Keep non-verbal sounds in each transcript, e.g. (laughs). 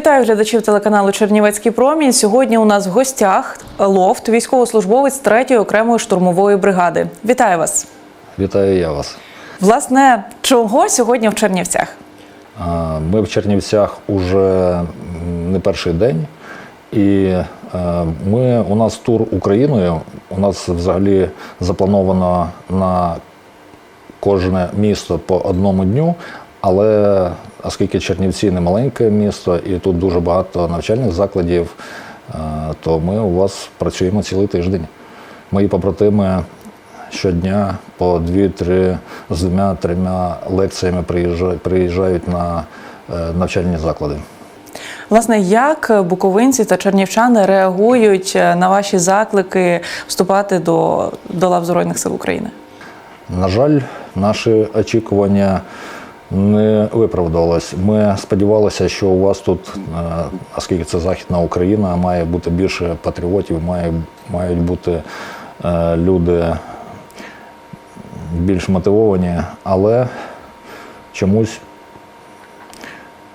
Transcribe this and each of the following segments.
Вітаю глядачів телеканалу Чернівецький промінь. Сьогодні у нас в гостях лофт, військовослужбовець 3-ї окремої штурмової бригади. Вітаю вас. Вітаю я вас. Власне, чого сьогодні в Чернівцях? Ми в Чернівцях уже не перший день, і е, ми, у нас тур Україною. У нас взагалі заплановано на кожне місто по одному дню. Але оскільки Чернівці не маленьке місто і тут дуже багато навчальних закладів, е, то ми у вас працюємо цілий тиждень. Мої побратими щодня по дві-три з двома-трьома лекціями приїжджають, на е, навчальні заклади. Власне, як буковинці та чернівчани реагують на ваші заклики вступати до, до лав Збройних сил України? На жаль, наші очікування не виправдалось. Ми сподівалися, що у вас тут, е, оскільки це Західна Україна, має бути більше патріотів, має, мають бути е, люди більш мотивовані, але чомусь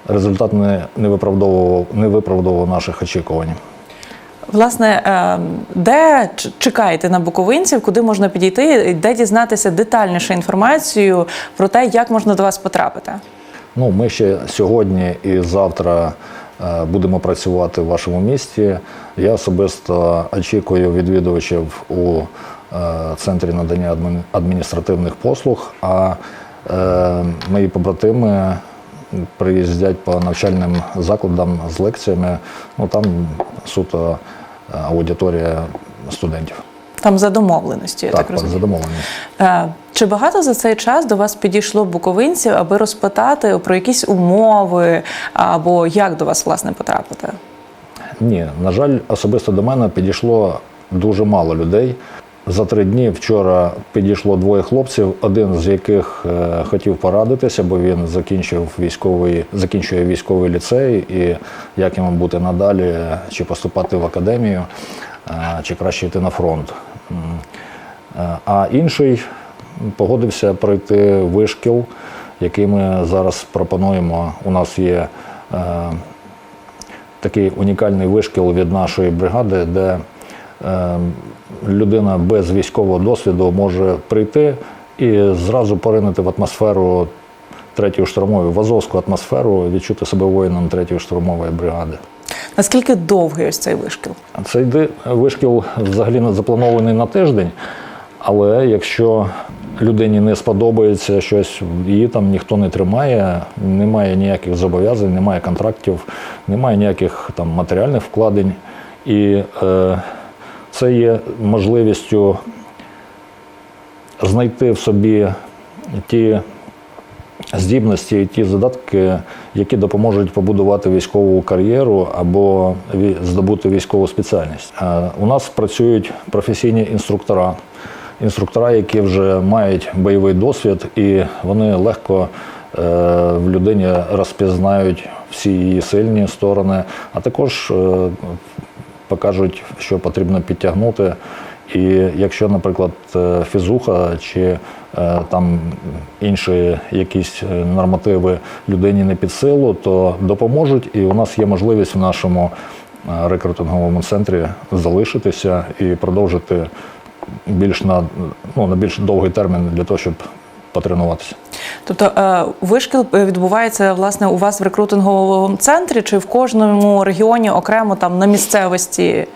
результат не, не, виправдовував, не виправдовував наших очікувань. Власне, е, де чекаєте на буковинців, куди можна підійти, де дізнатися детальніше інформацію про те, як можна до вас потрапити? Ну, ми ще сьогодні і завтра е, будемо працювати в вашому місті. Я особисто очікую відвідувачів у е, центрі надання адмін- адміністративних послуг, а мої побратими приїздять по навчальним закладам з лекціями. Ну там суто е, аудиторія студентів. Там за домовленістю, я так, Так, розумію. задоволені. Е, Чи багато за цей час до вас підійшло буковинців, аби розпитати про якісь умови або як до вас власне потрапити? Ні, на жаль, особисто до мене підійшло дуже мало людей. За три дні вчора підійшло двоє хлопців, один з яких е, хотів порадитися, бо він закінчив військовий, закінчує військовий ліцей, і як йому бути надалі, чи поступати в академію, е, чи краще йти на фронт. Е, А інший погодився пройти вишкіл, який ми зараз пропонуємо. У нас є такий унікальний вишкіл від нашої бригади, де людина без військового досвіду може прийти і зразу поринути в атмосферу третьої штурмової, в азовську атмосферу, відчути себе воїном третьої штурмової бригади. Наскільки довгий ось цей вишкіл? Цей вишкіл взагалі не запланований на тиждень, але якщо людині не сподобається щось, її там ніхто не тримає, немає ніяких зобов'язань, немає контрактів, немає ніяких там матеріальних вкладень. І е, це є можливістю знайти в собі ті здібності ті задатки, які допоможуть побудувати військову кар'єру або здобути військову спеціальність. У нас працюють професійні інструктора, інструктора, які вже мають бойовий досвід, і вони легко е, в людині розпізнають всі її сильні сторони, а також е, покажуть, що потрібно підтягнути. І якщо, наприклад, е, фізуха чи е, там інші якісь е, нормативи людині не під силу, то допоможуть. І у нас є можливість в нашому рекрутинговому центрі залишитися і продовжити більш на, ну, на більш довгий термін для того, щоб потренуватися. Тобто е, вишкіл відбувається власне у вас в рекрутинговому центрі чи в кожному регіоні окремо там на місцевості?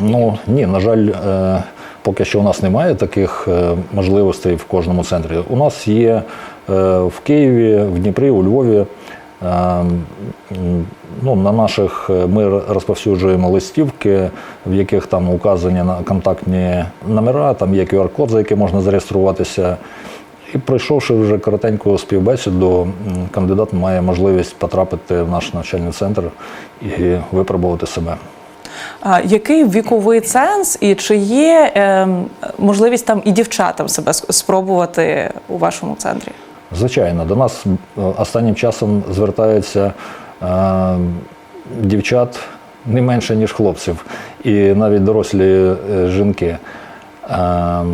Ну ні, на жаль, е, поки що у нас немає таких е, можливостей в кожному центрі. У нас є е, в Києві, в Дніпрі, у Львові. Е, Ну, на наших е, ми розповсюджуємо листівки, в яких там указані на контактні номера, там є QR-код, за яким можна зареєструватися. І пройшовши вже коротеньку співбесіду, кандидат має можливість потрапити в наш навчальний центр і випробувати себе. А який віковий ценз і чи є е, можливість там і дівчатам себе спробувати у вашому центрі? Звичайно, до нас останнім часом звертаються е, дівчат не менше, ніж хлопців, і навіть дорослі е, жінки. Е,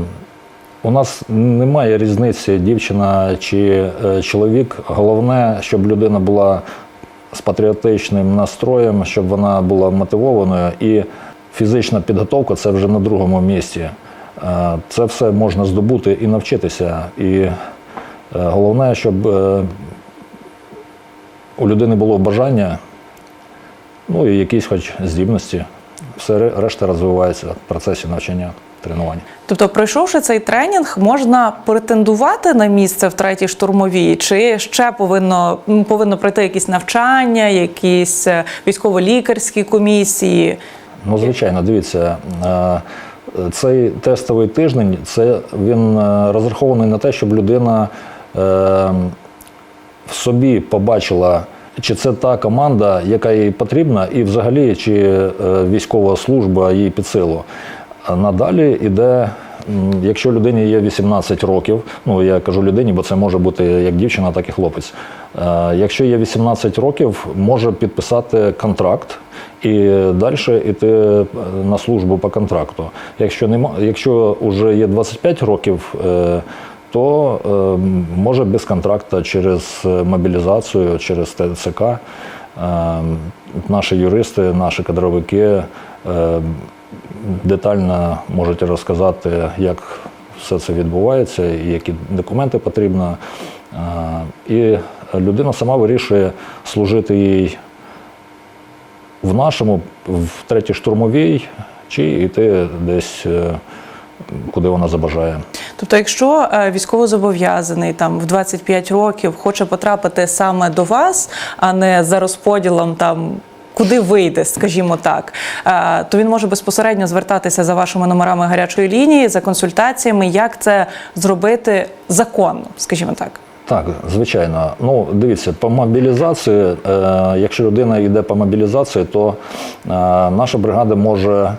у нас немає різниці, дівчина чи е, чоловік. Головне, щоб людина була з патріотичним настроєм, щоб вона була мотивованою. І фізична підготовка це вже на другому місці. Е, Це все можна здобути і навчитися. І е, головне, щоб у людини було бажання, ну і якісь хоч здібності. Все решта розвивається в процесі навчання, тренування. Тобто, пройшовши цей тренінг, можна претендувати на місце в третій штурмовій, чи ще повинно повинно пройти якісь навчання, якісь е, військово-лікарські комісії. Ну, звичайно, дивіться, е, цей тестовий тиждень це він е, розрахований на те, щоб людина е, в собі побачила, чи це та команда, яка їй потрібна, і взагалі чи е, військова служба їй під силу. Надалі іде, якщо людині є 18 років, ну я кажу людині, бо це може бути як дівчина, так і хлопець. Е, Якщо є 18 років, може підписати контракт і далі йти е, на службу по контракту. Якщо нема, якщо вже є 25 років, е, то може без контракту через мобілізацію, через ТЦК. Наші юристи, наші кадровики детально можуть розказати, як все це відбувається, і які документи потрібно. І людина сама вирішує служити їй в нашому, в третій штурмовій, чи йти десь, е, куди вона забажає. Тобто, якщо е, військовозобов'язаний там в 25 років хоче потрапити саме до вас, а не за розподілом там. Куди вийде, скажімо так, е, то він може безпосередньо звертатися за вашими номерами гарячої лінії за консультаціями, як це зробити законно, скажімо так. Так, звичайно. Ну, дивіться, по мобілізації, е, якщо людина йде по мобілізації, то е, наша бригада може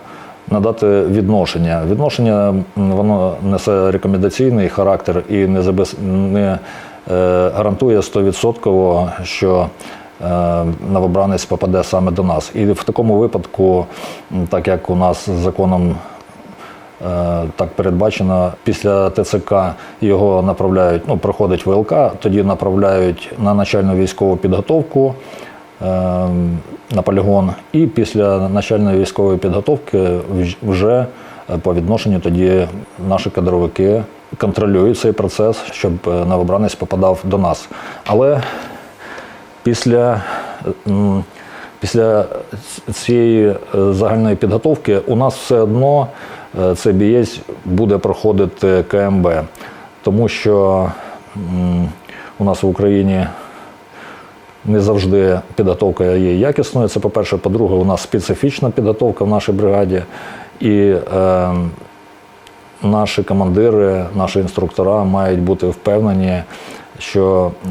надати відношення. Відношення воно несе рекомендаційний характер і не, забез... не е, гарантує 100%, що новобранець попаде саме до нас. І в такому випадку, так як у нас законом Е, так передбачено. Після ТЦК його направляють, ну, проходить ВЛК, тоді направляють на начальну військову підготовку е, на полігон. І після начальної військової підготовки вже е, по відношенню тоді наші кадровики контролюють цей процес, щоб е, новобранець попадав до нас. Але після, після цієї е, загальної підготовки у нас все одно е, цей бієць буде проходити КМБ, тому що у нас в Україні не завжди підготовка є якісною. Це по-перше, по-друге, у нас специфічна підготовка в нашій бригаді. І е, наші командири, наші інструктора мають бути впевнені, що е,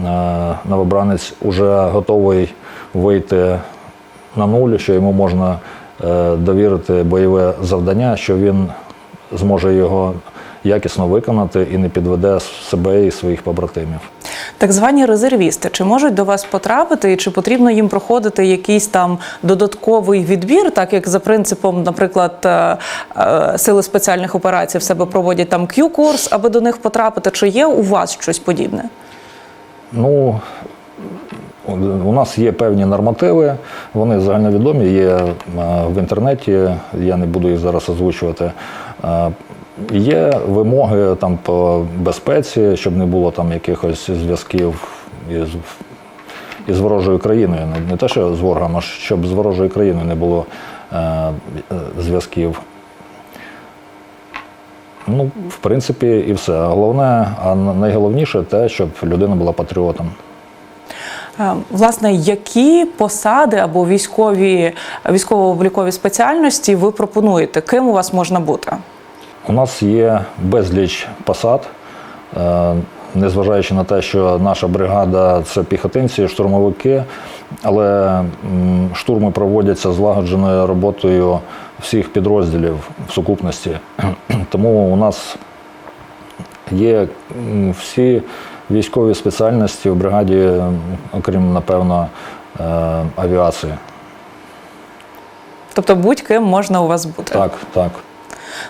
новобранець вже готовий вийти на нуль, що йому можна е, довірити бойове завдання, що він зможе його якісно виконати і не підведе себе і своїх побратимів. Так звані резервісти, чи можуть до вас потрапити, і чи потрібно їм проходити якийсь там додатковий відбір, так як за принципом, наприклад, е, сили спеціальних операцій в себе проводять там Q-курс, аби до них потрапити, чи є у вас щось подібне? Ну, у нас є певні нормативи, вони загальновідомі, є е, в інтернеті, я не буду їх зараз озвучувати. Е, Є вимоги там по безпеці, щоб не було там якихось зв'язків із, із ворожою країною. Не- те, що з ворогом, а щоб з ворожою країною не було е, зв'язків. Ну, в принципі, і все. А Головне, а найголовніше те, щоб людина була патріотом. Е, Власне, які посади або військові військово-облікові спеціальності ви пропонуєте? Ким у вас можна бути? У нас є безліч посад, е, незважаючи на те, що наша бригада це піхотинці, штурмовики, але штурми проводяться злагодженою роботою всіх підрозділів в сукупності. (clears throat) Тому у нас є всі військові спеціальності в бригаді, окрім, напевно, е, авіації. Тобто будь-ким можна у вас бути. Так, так.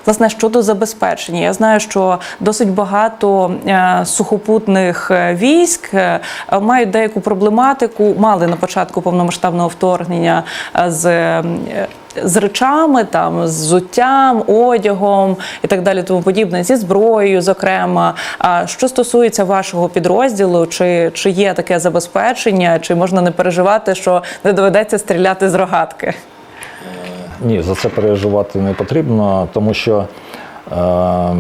Власне, щодо забезпечення, я знаю, що досить багато е, сухопутних е, військ е, мають деяку проблематику, мали на початку повномасштабного вторгнення з. З речами, там з взуттям, одягом і так далі, тому подібне, зі зброєю, зокрема. А що стосується вашого підрозділу, чи, чи є таке забезпечення, чи можна не переживати, що не доведеться стріляти з рогатки? Ні, за це переживати не потрібно, тому що е,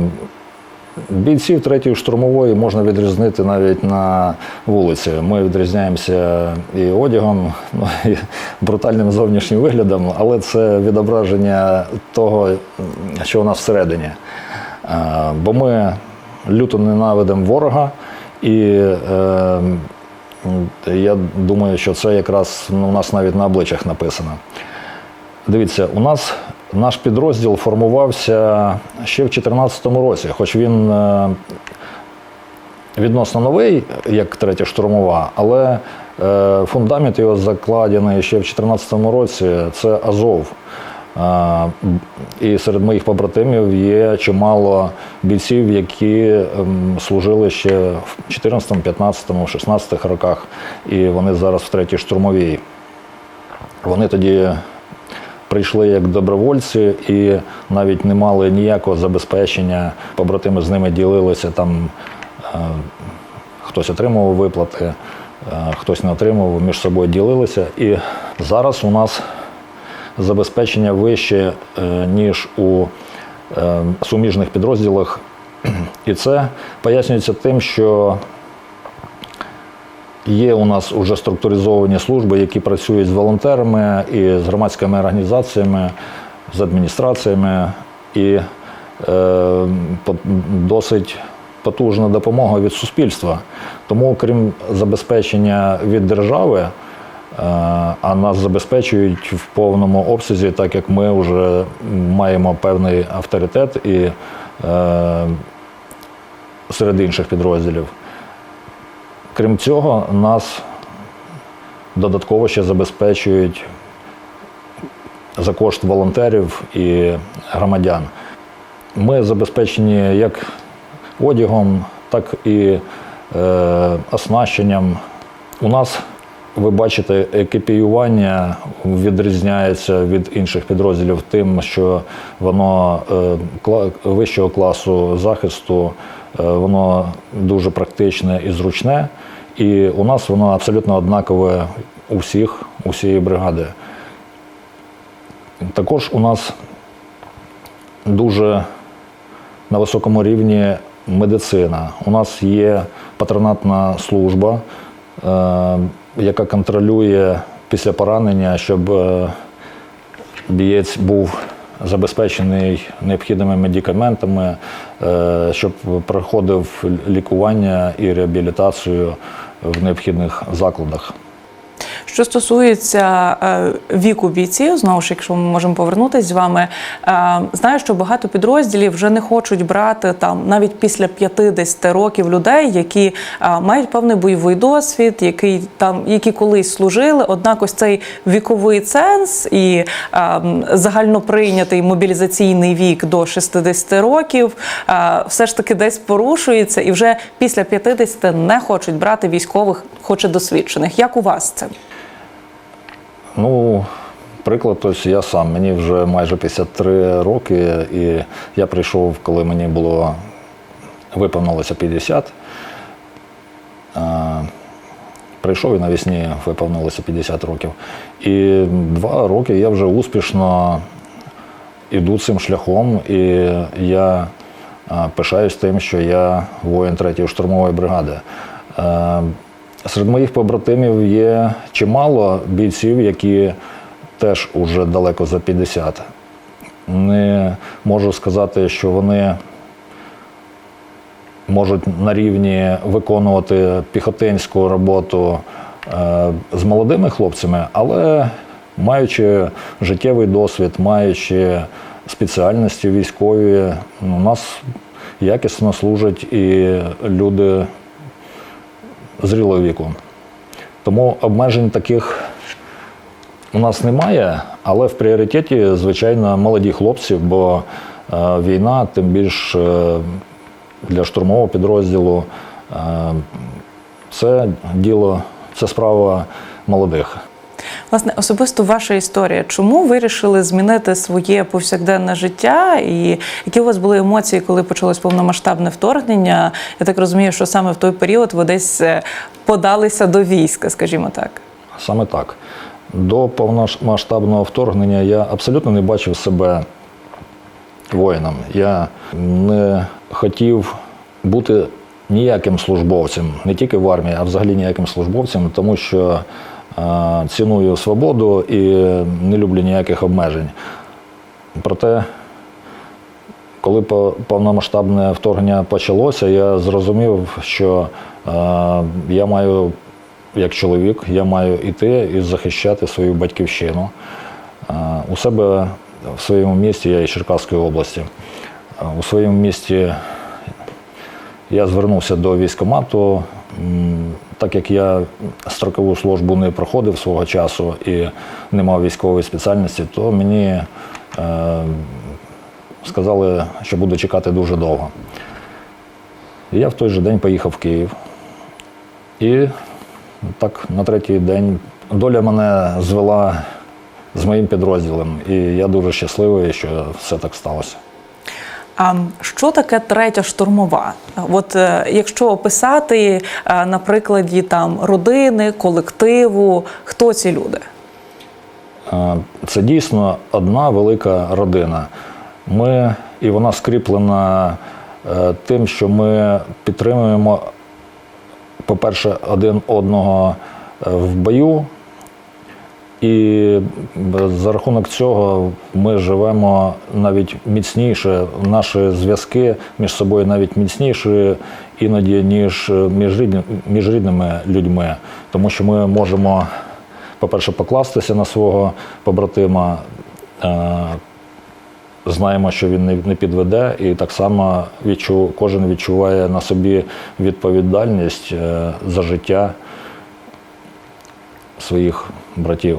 бійців третьої штурмової можна відрізнити навіть на вулиці. Ми відрізняємося і одягом, (laughs) ну, і брутальним зовнішнім виглядом, але це відображення того, що у нас всередині. Е, бо ми люто ненавидимо ворога і. Е, я думаю, що це якраз ну, у нас навіть на обличчях написано. Дивіться, у нас наш підрозділ формувався ще в 2014 році, хоч він е, відносно новий, як третя штурмова, але е, фундамент його закладений ще в 2014 році. Це Азов. Е, І серед моїх побратимів є чимало бійців, які ем, служили ще в 2014, 15, 16 роках, і вони зараз в третій штурмовій. Вони тоді прийшли як добровольці і навіть не мали ніякого забезпечення. Побратими з ними ділилися там. е, Хтось отримував виплати, е, хтось не отримував, між собою ділилися. І зараз у нас забезпечення вище, е, ніж у суміжних підрозділах. І це пояснюється тим, що Є у нас вже структуризовані служби, які працюють з волонтерами і з громадськими організаціями, з адміністраціями, і е, досить потужна допомога від суспільства. Тому, крім забезпечення від держави, е, а нас забезпечують в повному обсязі, так як ми вже маємо певний авторитет і е, серед інших підрозділів. Крім цього, нас додатково ще забезпечують за кошт волонтерів і громадян. Ми забезпечені як одягом, так і е, оснащенням. У нас, ви бачите, екіпіювання відрізняється від інших підрозділів тим, що воно е, вищого класу захисту, е, воно дуже практичне і зручне. І у нас воно абсолютно однакове у всіх, усієї бригади. Також у нас дуже на високому рівні медицина. У нас є патронатна служба, е, яка контролює після поранення, щоб е, бієць був забезпечений необхідними медикаментами, е, щоб проходив лікування і реабілітацію в необхідних закладах. Що стосується е, віку бійців, знову ж, якщо ми можемо повернутися з вами, е, знаю, що багато підрозділів вже не хочуть брати там навіть після 50 років людей, які е, мають певний бойовий досвід, який там які колись служили. Однак, ось цей віковий ценз і загальноприйнятий мобілізаційний вік до 60 років все ж таки десь порушується, і вже після 50 не хочуть брати військових, хоч досвідчених. Як у вас це? Ну, приклад, ось я сам. Мені вже майже 53 роки, і я прийшов, коли мені було виповнилося 50. Прийшов і навесні виповнилося 50 років. І два роки я вже успішно іду цим шляхом, і я пишаюсь тим, що я воїн 3-ї штурмової бригади. Серед моїх побратимів є чимало бійців, які теж уже далеко за 50. Не можу сказати, що вони можуть на рівні виконувати піхотинську роботу е, з молодими хлопцями, але маючи життєвий досвід, маючи спеціальності військові, у нас якісно служать і люди зрілого віку. Тому обмежень таких у нас немає, але в пріоритеті, звичайно, молоді хлопці, бо е, війна, тим більш е, для штурмового підрозділу, е, це діло, це справа молодих. Власне, особисто ваша історія. Чому вирішили змінити своє повсякденне життя? І які у вас були емоції, коли почалось повномасштабне вторгнення? Я так розумію, що саме в той період ви десь е, подалися до війська, скажімо так. Саме так. До повномасштабного вторгнення я абсолютно не бачив себе воїном. Я не хотів бути ніяким службовцем, не тільки в армії, а взагалі ніяким службовцем, тому що ціную свободу і не люблю ніяких обмежень. Проте, коли повномасштабне вторгнення почалося, я зрозумів, що е, я маю, як чоловік, я маю йти і захищати свою батьківщину. Е, у себе в своєму місті, я із Черкаської області. Е, У своєму місті я звернувся до військкомату. Так як я строкову службу не проходив свого часу і не мав військової спеціальності, то мені е, сказали, що буду чекати дуже довго. І я в той же день поїхав в Київ. І так на третій день доля мене звела з моїм підрозділом. І я дуже щасливий, що все так сталося. А що таке третя штурмова? От е, якщо описати е, на прикладі там родини, колективу, хто ці люди? Це дійсно одна велика родина. Ми, і вона скріплена е, тим, що ми підтримуємо, по-перше, один одного в бою, і за рахунок цього ми живемо навіть міцніше. Наші зв'язки між собою навіть міцніші іноді, ніж між, рідні- між рідними людьми, тому що ми можемо, по-перше, покластися на свого побратима. е, Знаємо, що він не, не підведе, і так само відчу, кожен відчуває на собі відповідальність е, за життя своїх братів.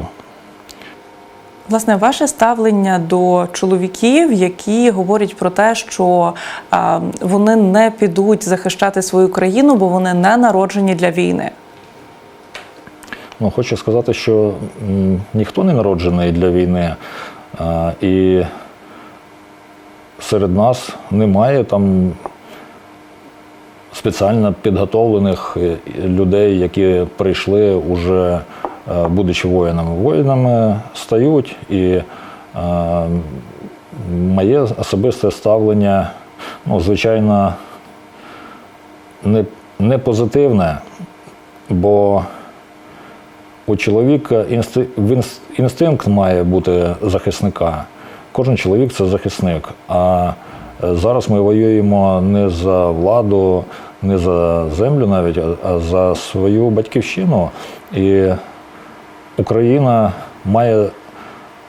Власне, ваше ставлення до чоловіків, які говорять про те, що вони не підуть захищати свою країну, бо вони не народжені для війни. Ну, хочу сказати, що ніхто не народжений для війни, а, і серед нас немає там спеціально підготовлених е, людей, які прийшли уже будучи воїнами. Воїнами стають і е, моє особисте ставлення, ну, звичайно, не, не позитивне, бо у чоловіка інстинкт має бути захисника. Кожен чоловік це захисник. А е, зараз ми воюємо не за владу, не за землю навіть, а за свою батьківщину. І Україна має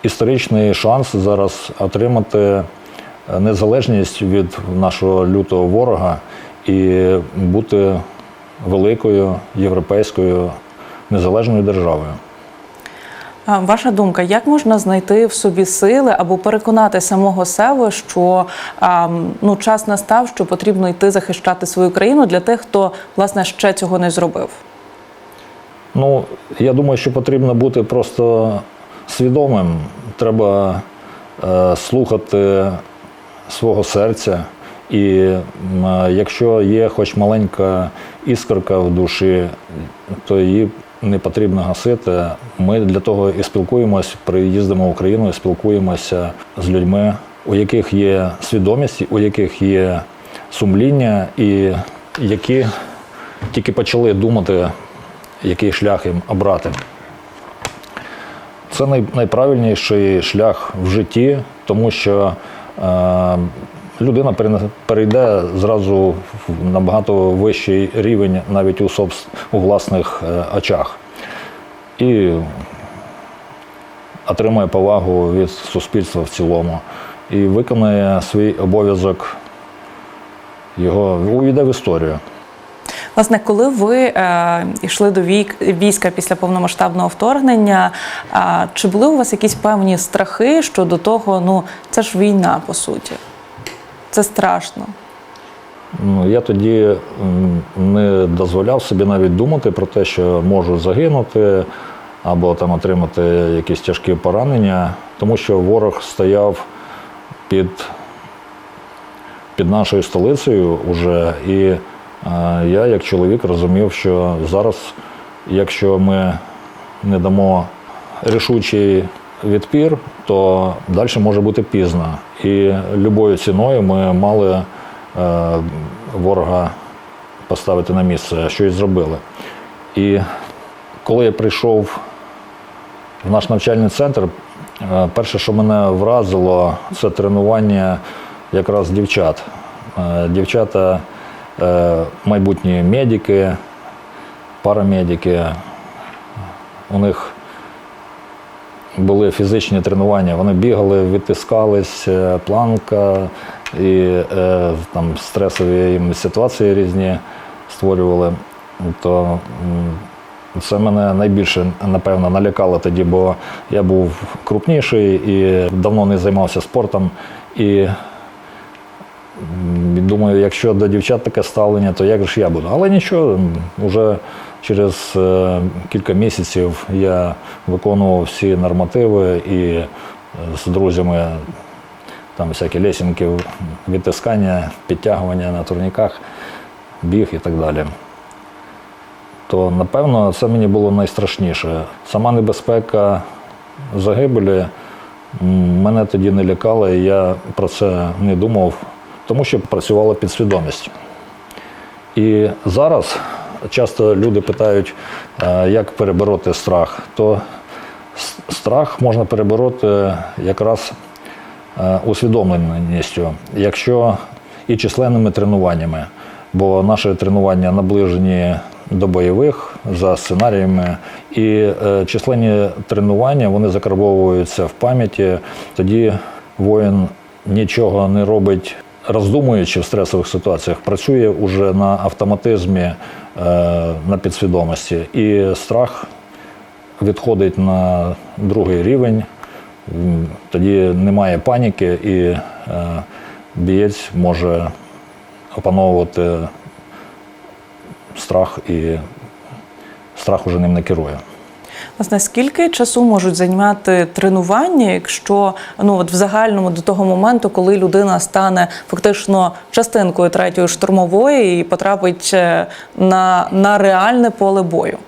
історичний шанс зараз отримати е, незалежність від нашого лютого ворога і бути великою європейською незалежною державою. Ваша думка, як можна знайти в собі сили або переконати самого себе, що ну, час настав, що потрібно йти захищати свою країну для тих, хто власне ще цього не зробив? Ну, я думаю, що потрібно бути просто свідомим. Треба е, слухати свого серця. І е, якщо є хоч маленька іскорка в душі, то її не потрібно гасити. Ми для того і спілкуємось, приїздимо в Україну і спілкуємося з людьми, у яких є свідомість, у яких є сумління, і які тільки почали думати, який шлях їм обрати. Це найправильніший шлях в житті, тому що е, людина перейде зразу в набагато вищий рівень навіть у, собс- у власних е, очах. І отримає повагу від суспільства в цілому. І виконає свій обов'язок, його увійде в історію. Власне, коли ви е, йшли до вік, війська після повномасштабного вторгнення, е, чи були у вас якісь певні страхи щодо того, ну це ж війна по суті? Це страшно. Ну, я тоді не дозволяв собі навіть думати про те, що можу загинути або там отримати якісь тяжкі поранення, тому що ворог стояв під, під нашою столицею уже. І я, як чоловік, розумів, що зараз, якщо ми не дамо рішучий відпір, то далі може бути пізно. І любою ціною ми мали е, ворога поставити на місце, що і зробили. І коли я прийшов в наш навчальний центр, е, перше, що мене вразило, це тренування якраз дівчат. Е, Дівчата майбутні медики, парамедики. У них були фізичні тренування, вони бігали, відтискались, е, планка і е, там стресові їм ситуації різні створювали. То це мене найбільше, напевно, налякало тоді, бо я був крупніший і давно не займався спортом. І думаю, якщо до дівчат таке ставлення, то як ж я буду? Але нічого, вже через е, кілька місяців я виконував всі нормативи і е, з друзями там всякі лесінки, відтискання, підтягування на турніках, біг і так далі. То, напевно, це мені було найстрашніше. Сама небезпека загибелі мене тоді не лякала, і я про це не думав, тому що працювала підсвідомість. І зараз часто люди питають, е, як перебороти страх. То страх можна перебороти якраз е, усвідомленістю, якщо і численними тренуваннями, бо наші тренування наближені до бойових за сценаріями, і е, численні тренування вони закарбовуються в пам'яті. Тоді воїн нічого не робить, роздумуючи в стресових ситуаціях, працює уже на автоматизмі, е, на підсвідомості, і страх відходить на другий рівень. Тоді немає паніки, і е, бієць може опановувати страх, і страх уже ним не керує. Власне, скільки часу можуть займати тренування, якщо ну от в загальному до того моменту, коли людина стане фактично частинкою третьої штурмової і потрапить е, на, на реальне поле бою?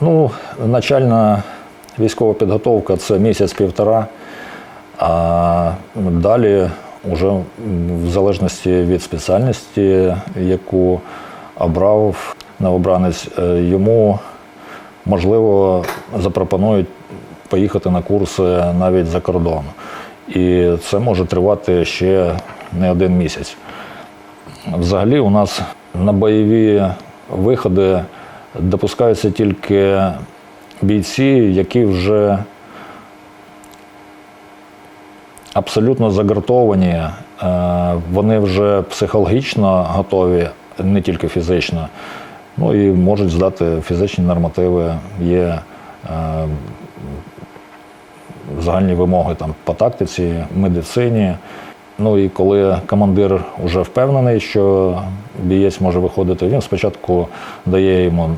Ну, начальна військова підготовка це місяць-півтора, а далі, вже в залежності від спеціальності, яку обрав новобранець, е, йому можливо запропонують поїхати на курси навіть за кордон. І це може тривати ще не один місяць. Взагалі, у нас на бойові виходи допускаються тільки бійці, які вже абсолютно загартовані, е, вони вже психологічно готові, не тільки фізично. Ну і можуть здати фізичні нормативи, є е, загальні вимоги там, по тактиці, медицині. Ну і коли командир вже впевнений, що бієць може виходити, він спочатку дає йому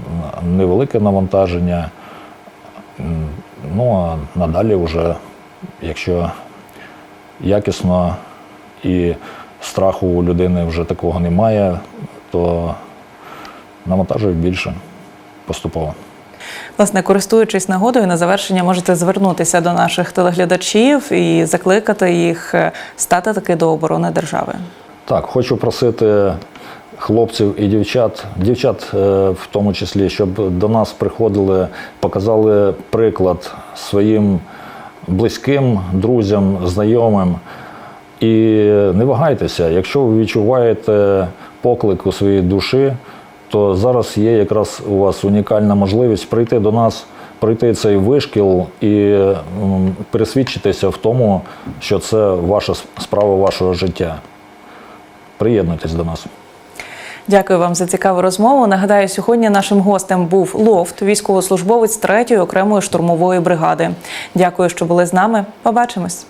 невелике навантаження. Ну а надалі, вже, якщо якісно і страху у людини вже такого немає, то навантажують більше поступово. Власне, користуючись нагодою, на завершення можете звернутися до наших телеглядачів і закликати їх е, стати таки до оборони держави. Так, хочу просити хлопців і дівчат, дівчат е, в тому числі, щоб до нас приходили, показали приклад своїм близьким, друзям, знайомим. І не вагайтеся, якщо ви відчуваєте поклик у своїй душі, то зараз є якраз у вас унікальна можливість прийти до нас, пройти цей вишкіл і пересвідчитися в тому, що це ваша справа вашого життя. Приєднуйтесь до нас. Дякую вам за цікаву розмову. Нагадаю, сьогодні нашим гостем був Лофт, військовослужбовець 3-ї окремої штурмової бригади. Дякую, що були з нами. Побачимось.